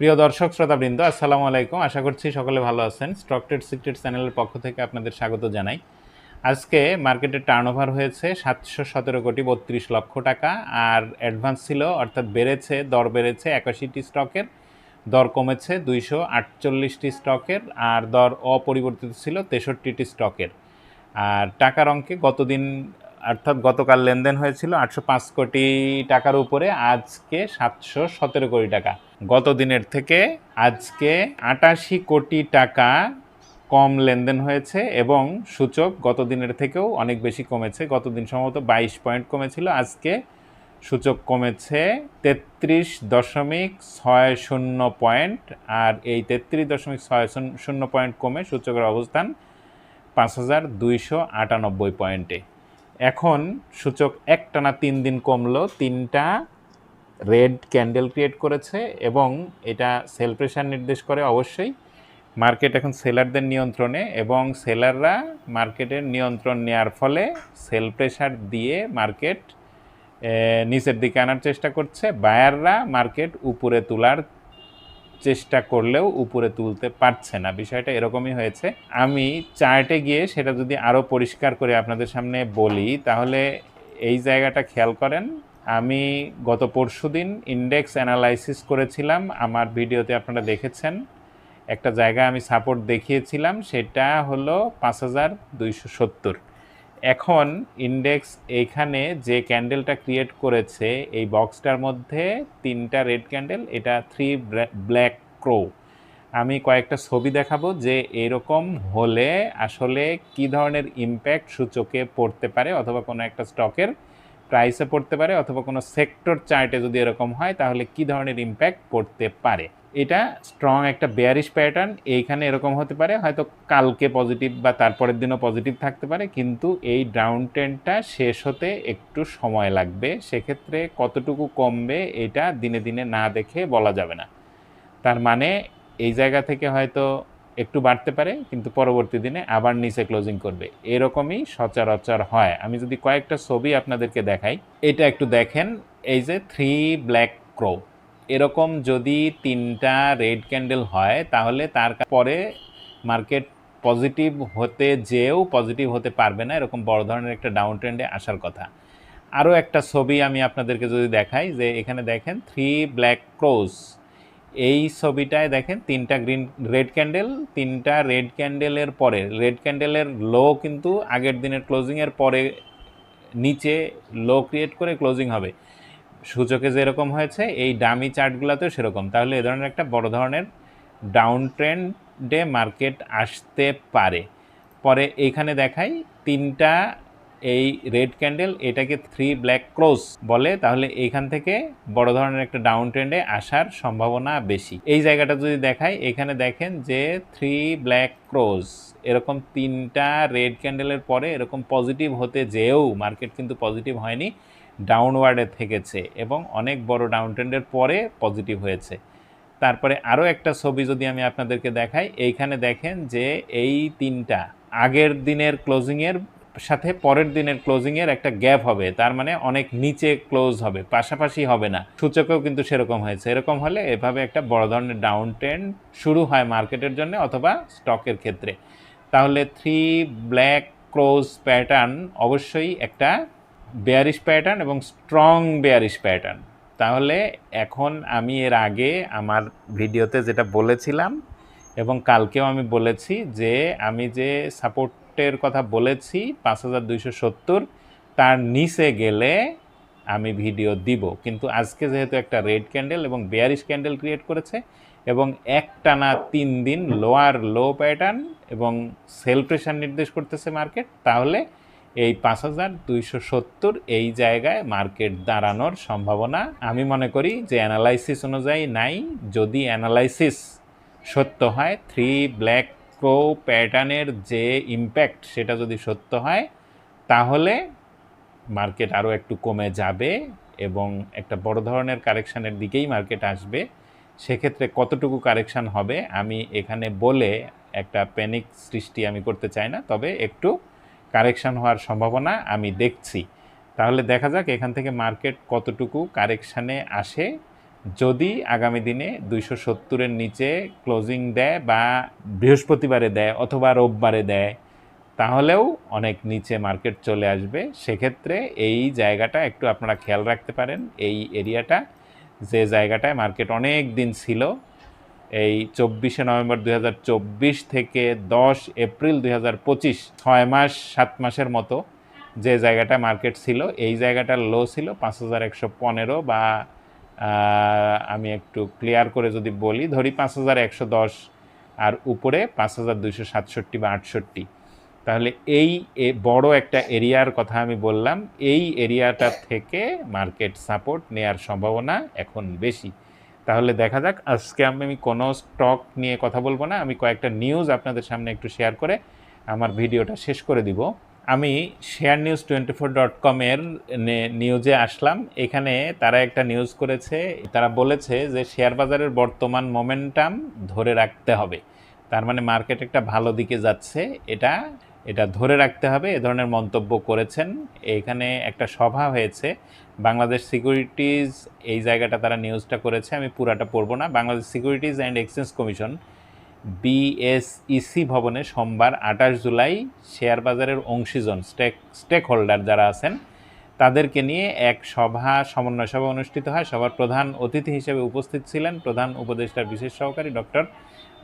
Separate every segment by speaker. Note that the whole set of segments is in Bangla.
Speaker 1: প্রিয় দর্শক, শ্রোতাবৃন্দ, আসসালামু আলাইকুম। আশা করছি সকলে ভালো আছেন। স্টক ট্রেড সিক্রেট চ্যানেলের পক্ষ থেকে আপনাদের স্বাগত জানাই। আজকে মার্কেটের টার্নওভার হয়েছে সাতশো সতেরো কোটি বত্রিশ লক্ষ টাকা, আর অ্যাডভান্স ছিল, অর্থাৎ বেড়েছে, দর বেড়েছে একাশিটি স্টকের, দর কমেছে দুইশো আটচল্লিশটি স্টকের, আর দর অপরিবর্তিত ছিল তেষট্টিটি স্টকের। আর টাকার অঙ্কে গতদিন অর্থাৎ গতকাল লেনদেন হয়েছিল আটশো পাঁচ কোটি টাকার উপরে, আজকে সাতশো সতেরো কোটি টাকা। গত দিনের থেকে আজকে আটাশি কোটি টাকা কম লেনদেন হয়েছে এবং সূচক গত দিনের থেকেও অনেক বেশি কমেছে। গত দিন সম্ভবত বাইশ পয়েন্ট কমেছিল, আজকে সূচক কমেছে তেত্রিশ দশমিক ছয় শূন্য পয়েন্ট আর এই তেত্রিশ দশমিক ছয় শূন্য- পয়েন্ট কমে সূচকের অবস্থান পাঁচ হাজার দুইশো আটানব্বই পয়েন্টে। এখন সূচক একটানা তিন দিন কমলো, তিনটা রেড ক্যান্ডেল ক্রিয়েট করেছে এবং এটা সেল প্রেশার নির্দেশ করে অবশ্যই। মার্কেট এখন সেলারদের নিয়ন্ত্রণে এবং সেলাররা মার্কেটের নিয়ন্ত্রণ নেওয়ার ফলে সেল প্রেশার দিয়ে মার্কেট নিচের দিকে আনার চেষ্টা করছে। বায়াররা মার্কেট উপরে তোলার চেষ্টা করলেও উপরে তুলতে পারছে না। বিষয়টা এরকমই হয়েছে। আমি চার্টে গিয়ে সেটা যদি আরও পরিষ্কার করে আপনাদের সামনে বলি, তাহলে এই জায়গাটা খেয়াল করেন। আমি গত পরশুদিন ইন্ডেক্স অ্যানালাইসিস করেছিলাম, আমার ভিডিওতে আপনারা দেখেছেন। একটা জায়গা আমি সাপোর্ট দেখিয়েছিলাম, সেটা হলো পাঁচ হাজার দুইশো সত্তর। এখন ইন্ডেক্স এইখানে যে ক্যান্ডেলটা ক্রিয়েট করেছে, এই বক্সটার মধ্যে তিনটা রেড ক্যান্ডেল এটা থ্রি ব্ল্যাক ক্রো আমি কয়েকটা ছবি দেখাবো যে এরকম হলে আসলে কি ধরনের ইম্প্যাক্ট সূচকে পড়তে পারে অথবা কোনো একটা স্টকের প্রাইসে পড়তে পারে অথবা কোনো সেক্টর চার্টে যদি এরকম হয়, তাহলে কি ধরনের ইম্প্যাক্ট পড়তে পারে? এটা স্ট্রং একটা বেয়ারিশ প্যাটার্ন এইখানে এরকম হতে পারে, হয়তো কালকে পজিটিভ বা তারপরের দিনও পজিটিভ থাকতে পারে, কিন্তু এই ডাউন ট্রেন্ডটা শেষ হতে একটু সময় লাগবে, সেক্ষেত্রে কতটুকু কমবে এটা দিনে দিনে না দেখে বলা যাবে না। তার মানে এই জায়গা থেকে হয়তো একটু বাড়তে পারে, কিন্তু পরবর্তী দিনে আবার নিচে ক্লোজিং করবে। এরকমই সচরাচর হয়। আমি যদি কয়েকটা ছবি আপনাদেরকে দেখাই, এটা একটু দেখেন, এই যে থ্রি ব্ল্যাক ক্রো এরকম যদি তিনটা রেড ক্যান্ডেল হয়, তাহলে তার পরে মার্কেট পজিটিভ হতে যেও পজিটিভ হতে পারবে না, এরকম বড় ধরনের একটা ডাউন ট্রেন্ডে আসার কথা। আরও একটা ছবি আমি আপনাদেরকে যদি দেখাই, যে এখানে দেখেন থ্রি ব্ল্যাক ক্রোজ এই ছবিটায় দেখেন তিনটা গ্রিন রেড ক্যান্ডেল তিনটা রেড ক্যান্ডেলের পরে রেড ক্যান্ডেলের লো কিন্তু আগের দিনের ক্লোজিংয়ের পরে, নিচে লো ক্রিয়েট করে ক্লোজিং হবে। সূচকে যেরকম হয়েছে, এই ডামি চার্টগুলোতেও সেরকম। তাহলে এ ধরনের একটা বড় ধরনের ডাউন ট্রেন্ডে মার্কেট আসতে পারে। পরে এইখানে দেখাই তিনটা এই রেড ক্যান্ডেল, এটাকে থ্রি ব্ল্যাক ক্রোস বলে। তাহলে এইখান থেকে বড় ধরনের একটা ডাউন ট্রেন্ডে আসার সম্ভাবনা বেশি। এই জায়গাটা যদি দেখাই, এখানে দেখেন যে থ্রি ব্ল্যাক ক্রোস এরকম তিনটা রেড ক্যান্ডেলের পরে এরকম পজিটিভ হতে যেও মার্কেট কিন্তু পজিটিভ হয়নি। ডাউনওয়ার্ডে থেকেছে এবং অনেক বড় ডাউন ট্রেন্ডের পরে পজিটিভ হয়েছে। তারপরে আরও একটা ছবি যদি আমি আপনাদেরকে দেখাই, এইখানে দেখেন যে এই তিনটা, আগের দিনের ক্লোজিংয়ের সাথে পরের দিনের ক্লোজিংয়ের একটা গ্যাপ হবে, তার মানে অনেক নিচে ক্লোজ হবে, পাশাপাশি হবে না। সূচকেও কিন্তু সেরকম হয়েছে, এরকম হলে এভাবে একটা বড় ধরনের ডাউন ট্রেন্ড শুরু হয় মার্কেটের জন্য অথবা স্টকের ক্ষেত্রে। তাহলে থ্রি ব্ল্যাক ক্লোজ প্যাটার্ন অবশ্যই একটা বেয়ারিশ প্যাটার্ন এবং স্ট্রং বেয়ারিশ প্যাটার্ন তাহলে এখন আমি এর আগে আমার ভিডিওতে যেটা বলেছিলাম এবং কালকেও আমি বলেছি যে আমি যে সাপোর্টের কথা বলেছি পাঁচ হাজার দুইশো সত্তর, তার নিচে গেলে আমি ভিডিও দিব। কিন্তু আজকে যেহেতু একটা রেড ক্যান্ডেল এবং বেয়ারিশ ক্যান্ডেল ক্রিয়েট করেছে এবং একটানা তিন দিন লোয়ার লো প্যাটার্ন এবং সেল প্রেশার নির্দেশ করতেছে মার্কেট তাহলে এই পাঁচ হাজার দুইশো সত্তর এই জায়গায় মার্কেট দাঁড়ানোর সম্ভাবনা আমি মনে করি যে অ্যানালাইসিস অনুযায়ী নাই। যদি অ্যানালাইসিস সত্য হয় থ্রি ব্ল্যাক ক্রো প্যাটার্নের যে ইম্প্যাক্ট সেটা যদি সত্য হয়, তাহলে মার্কেট আরও একটু কমে যাবে এবং একটা বড় ধরনের কারেকশানের দিকেই মার্কেট আসবে। সেক্ষেত্রে কতটুকু কারেকশান হবে আমি এখানে বলে একটা প্যানিক সৃষ্টি আমি করতে চাই না, তবে একটু কারেকশান হওয়ার সম্ভাবনা আমি দেখছি। তাহলে দেখা যাক এখান থেকে মার্কেট কতটুকু কারেকশানে আসে। যদি আগামী দিনে দুইশো সত্তরের নিচে ক্লোজিং দেয় বা বৃহস্পতিবারে দেয় অথবা রোববারে দেয়, তাহলেও অনেক নিচে মার্কেট চলে আসবে। সেক্ষেত্রে এই জায়গাটা একটু আপনারা খেয়াল রাখতে পারেন, এই এরিয়াটা। যে জায়গাটায় মার্কেট অনেক দিন ছিল এই চব্বিশে নভেম্বর দুই হাজার চব্বিশ থেকে দশ এপ্রিল দুই ছয় মাস, সাত মাসের মতো যে জায়গাটা মার্কেট ছিল, এই জায়গাটার লো ছিল পাঁচ হাজার একশো পনেরো বা আমি একটু ক্লিয়ার করে যদি বলি, ধরি পাঁচ হাজার একশো দশ আর উপরে পাঁচ হাজার দুইশো সাতষট্টি বা আটষট্টি। তাহলে এই বড় একটা এরিয়ার কথা আমি বললাম, এই এরিয়াটা থেকে মার্কেট সাপোর্ট নেয়ার সম্ভাবনা এখন বেশি। তাহলে দেখা যাক, আজকে আমি কোনো স্টক নিয়ে কথা বলব না, আমি কয়েকটা নিউজ আপনাদের সামনে একটু শেয়ার করে আমার ভিডিওটা শেষ করে দিব। আমি share news twenty four dot কমের নিউজে আসলাম, এখানে তারা একটা নিউজ করেছে, তারা বলেছে যে শেয়ার বাজারের বর্তমান মোমেন্টাম ধরে রাখতে হবে। তার মানে মার্কেট একটা ভালো দিকে যাচ্ছে, এটা এটা ধরে রাখতে হবে, এ ধরনের মন্তব্য করেছেন। এখানে একটা সভা হয়েছে, বাংলাদেশ সিকিউরিটিজ, এই জায়গাটা তারা নিউজটা করেছে, আমি পুরাটা পড়ব না। Bangladesh securities and exchange commission, BSEC ভবনে সোমবার আঠাশ জুলাই শেয়ার বাজারের অংশীজন, স্টেক স্টেক হোল্ডার যারা আছেন, তাদেরকে নিয়ে এক সভা, সমন্বয় সভা অনুষ্ঠিত হয়। সভার প্রধান অতিথি হিসেবে উপস্থিত ছিলেন প্রধান উপদেষ্টার বিশেষ সহকারী ডক্টর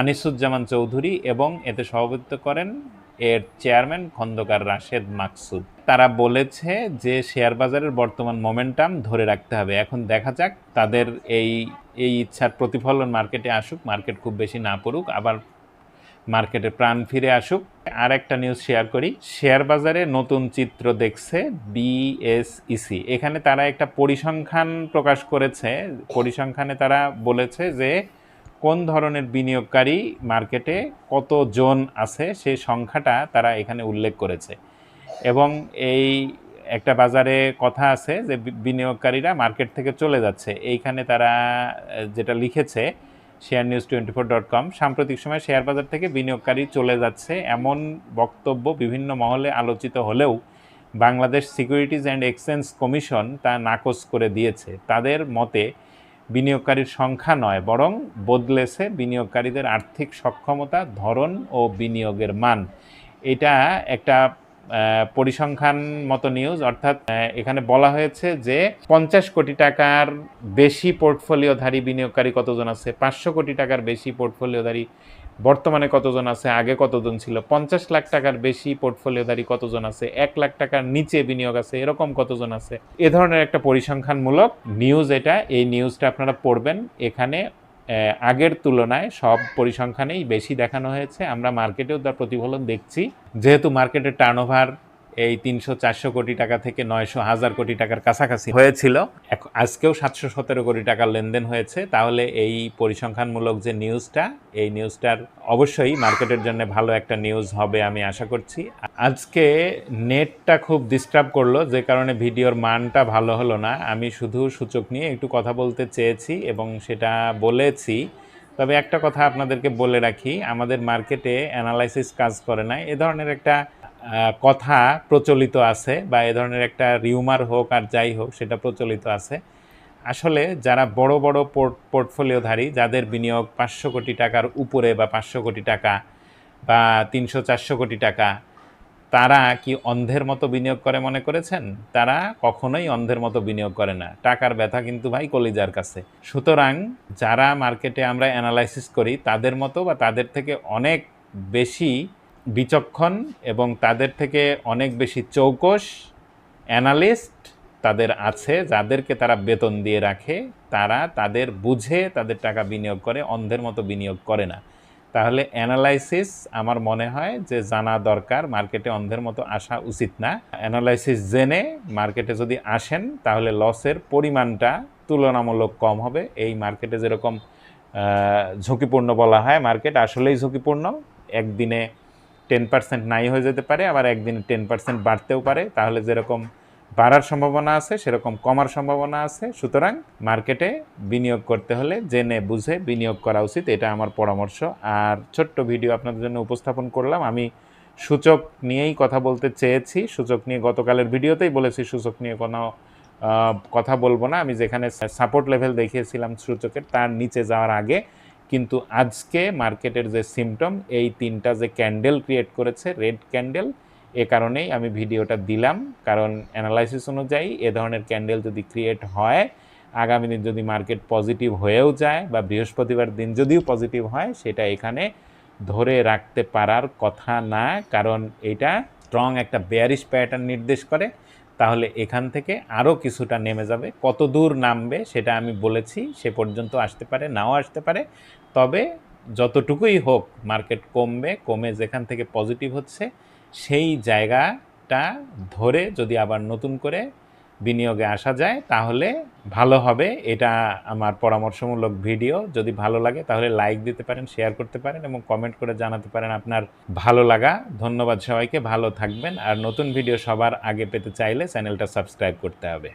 Speaker 1: আনিসুজ্জামান চৌধুরী এবং এতে সভাপতিত্ব করেন এর চেয়ারম্যান খন্দকার রাশেদ মাকসুদ। তারা বলেছে যে শেয়ার বাজারের বর্তমান মোমেন্টাম ধরে রাখতে হবে। এখন দেখা যাক তাদের এই এই ইচ্ছার প্রতিফলন মার্কেটে আসুক, মার্কেট খুব বেশি না পড়ুক, আবার মার্কেটে প্রাণ ফিরে আসুক। আর একটা নিউজ শেয়ার করি। শেয়ার বাজারে নতুন চিত্র দেখছে বিএসইসি এখানে তারা একটা পরিসংখ্যান প্রকাশ করেছে। পরিসংখ্যানে তারা বলেছে যে কোন ধরনের বিনিয়োগকারী মার্কেটে কত জন আছে সেই সংখ্যাটা তারা এখানে উল্লেখ করেছে। এবং এই একটা বাজারে কথা আছে যে বিনিয়োগকারীরা মার্কেট থেকে চলে যাচ্ছে। এইখানে তারা যেটা লিখেছে share news twenty four dot com, সাম্প্রতিক সময় শেয়ার বাজার থেকে বিনিয়োগকারী চলে যাচ্ছে এমন বক্তব্য বিভিন্ন মহলে আলোচিত হলেও Bangladesh securities and exchange commission তা নাকচ করে দিয়েছে। তাদের মতে বিনিয়োগকারীর সংখ্যা নয়, বরং বদলেছে বিনিয়োগকারীদের আর্থিক সক্ষমতা, ধরন ও বিনিয়োগের মান। এটা একটা পরিসংখ্যান মতো নিউজ, অর্থাৎ এখানে বলা হয়েছে যে পঞ্চাশ কোটি টাকার বেশি পোর্টফোলিওধারী বিনিয়োগকারী কতজন আছে? পাঁচশো কোটি টাকার বেশি পোর্টফোলিওধারী বর্তমানে কতজন আছে, আগে কতজন ছিল, পঞ্চাশ লাখ টাকার বেশি পোর্টফোলিওধারী কতজন আছে, এক লাখ টাকার নিচে বিনিয়োগ আছে, এরকম কতজন আছে? এ ধরনের একটা পরিসংখ্যানমূলক নিউজ এটা, এই নিউজটা আপনারা পড়বেন। এখানে আগের তুলনায় সব পরিসংখ্যানেই বেশি দেখানো হয়েছে। আমরা মার্কেটেও তার প্রতিফলন দেখছি। যেহেতু মার্কেটের টার্নওভার এই তিনশো চারশো কোটি টাকা থেকে নয়শো হাজার কোটি টাকার কাছাকাছি হয়েছিল। আজকেও সাতশো সতেরো কোটি টাকার লেনদেন হয়েছে। তাহলে এই পরিসংখ্যানমূলক যে নিউজটা এই নিউজটার অবশ্যই মার্কেটের জন্য ভালো একটা নিউজ হবে আমি আশা করছি। আজকে নেটটা খুব ডিস্টার্ব করল যে কারণে ভিডিওর মানটা ভালো হলো না। আমি শুধু সূচক নিয়ে একটু কথা বলতে চেয়েছি এবং সেটা বলেছি। তবে একটা কথা আপনাদেরকে বলে রাখি আমাদের মার্কেটে অ্যানালাইসিস কাজ করে না। এ ধরনের একটা কথা প্রচলিত আছে বা এ ধরনের একটা রিউমার হোক আর যাই হোক, সেটা প্রচলিত আছে। আসলে যারা বড় বড় পোর্ট পোর্টফোলিওধারী যাদের বিনিয়োগ পাঁচশো কোটি টাকার উপরে বা পাঁচশো কোটি টাকা বা তিনশো, চারশো কোটি টাকা, তারা কি অন্ধের মতো বিনিয়োগ করে মনে করেছেন? তারা কখনোই অন্ধের মতো বিনিয়োগ করে না। টাকার ব্যথা কিন্তু ভাই কলিজার কাছে। সুতরাং যারা মার্কেটে আমরা অ্যানালাইসিস করি, তাদের মতো বা তাদের থেকে অনেক বেশি বিচক্ষণ এবং তাদের থেকে অনেক বেশি চৌকস, অ্যানালিস্ট তাদের আছে, যাদেরকে তারা বেতন দিয়ে রাখে, তারা তাদের বুঝে তাদের টাকা বিনিয়োগ করে, অন্ধের মতো বিনিয়োগ করে না। তাহলে অ্যানালাইসিস আমার মনে হয় যে জানা দরকার, মার্কেটে অন্ধের মতো আসা উচিত না। অ্যানালাইসিস জেনে মার্কেটে যদি আসেন, তাহলে লসের পরিমাণটা তুলনামূলক কম হবে। এই মার্কেটে যেরকম ঝুঁকিপূর্ণ বলা হয়, মার্কেট আসলেই ঝুঁকিপূর্ণ। একদিনে টেন পার্সেন্ট নাই হয়ে যেতে পারে, আবার একদিনে টেন পার্সেন্ট বাড়তেও পারে। তাহলে যেরকম বাড়ার সম্ভাবনা আছে, সেরকম কমার সম্ভাবনা আছে। সুতরাং মার্কেটে বিনিয়োগ করতে হলে জেনে বুঝে বিনিয়োগ করা উচিত, এটা আমার পরামর্শ। আর ছোট্ট ভিডিও আপনাদের জন্য উপস্থাপন করলাম। আমি সূচক নিয়েই কথা বলতে চেয়েছি। সূচক নিয়ে গতকালের ভিডিওতেই বলেছি, সূচক নিয়ে কোনো কথা বলব না। আমি যেখানে সাপোর্ট লেভেল দেখিয়েছিলাম সূচকের, তার নিচে যাওয়ার আগে কিন্তু আজকে মার্কেটের যে সিমটম এই তিনটা যে ক্যান্ডেল ক্রিয়েট করেছে রেড ক্যান্ডেল এ কারণেই আমি ভিডিওটা দিলাম। কারণ অ্যানালাইসিস অনুযায়ী এ ধরনের ক্যান্ডেল যদি ক্রিয়েট হয়, আগামী দিন যদি মার্কেট পজিটিভ হয়েও যায় বা বৃহস্পতিবার দিন যদিও পজিটিভ হয়, সেটা এখানে ধরে রাখতে পারার কথা না। কারণ এটা স্ট্রং একটা বেয়ারিশ প্যাটার্ন নির্দেশ করে। তাহলে এখান থেকে আরও কিছুটা নেমে যাবে। কত দূর নামবে, সেটা আমি বলেছি, সে পর্যন্ত আসতে পারে, নাও আসতে পারে। তবে যতটুকুই হোক মার্কেট কমবে, কমে যেখান থেকে পজিটিভ হচ্ছে, সেই জায়গাটা ধরে যদি আবার নতুন করে বিনিয়োগে আসা যায়, তাহলে ভালো হবে। এটা আমার পরামর্শমূলক ভিডিও যদি ভালো লাগে, তাহলে লাইক দিতে পারেন শেয়ার করতে পারেন এবং কমেন্ট করে জানাতে পারেন আপনার ভালো লাগা। ধন্যবাদ সবাইকে, ভালো থাকবেন। আর নতুন ভিডিও সবার আগে পেতে চাইলে চ্যানেলটা সাবস্ক্রাইব করতে হবে।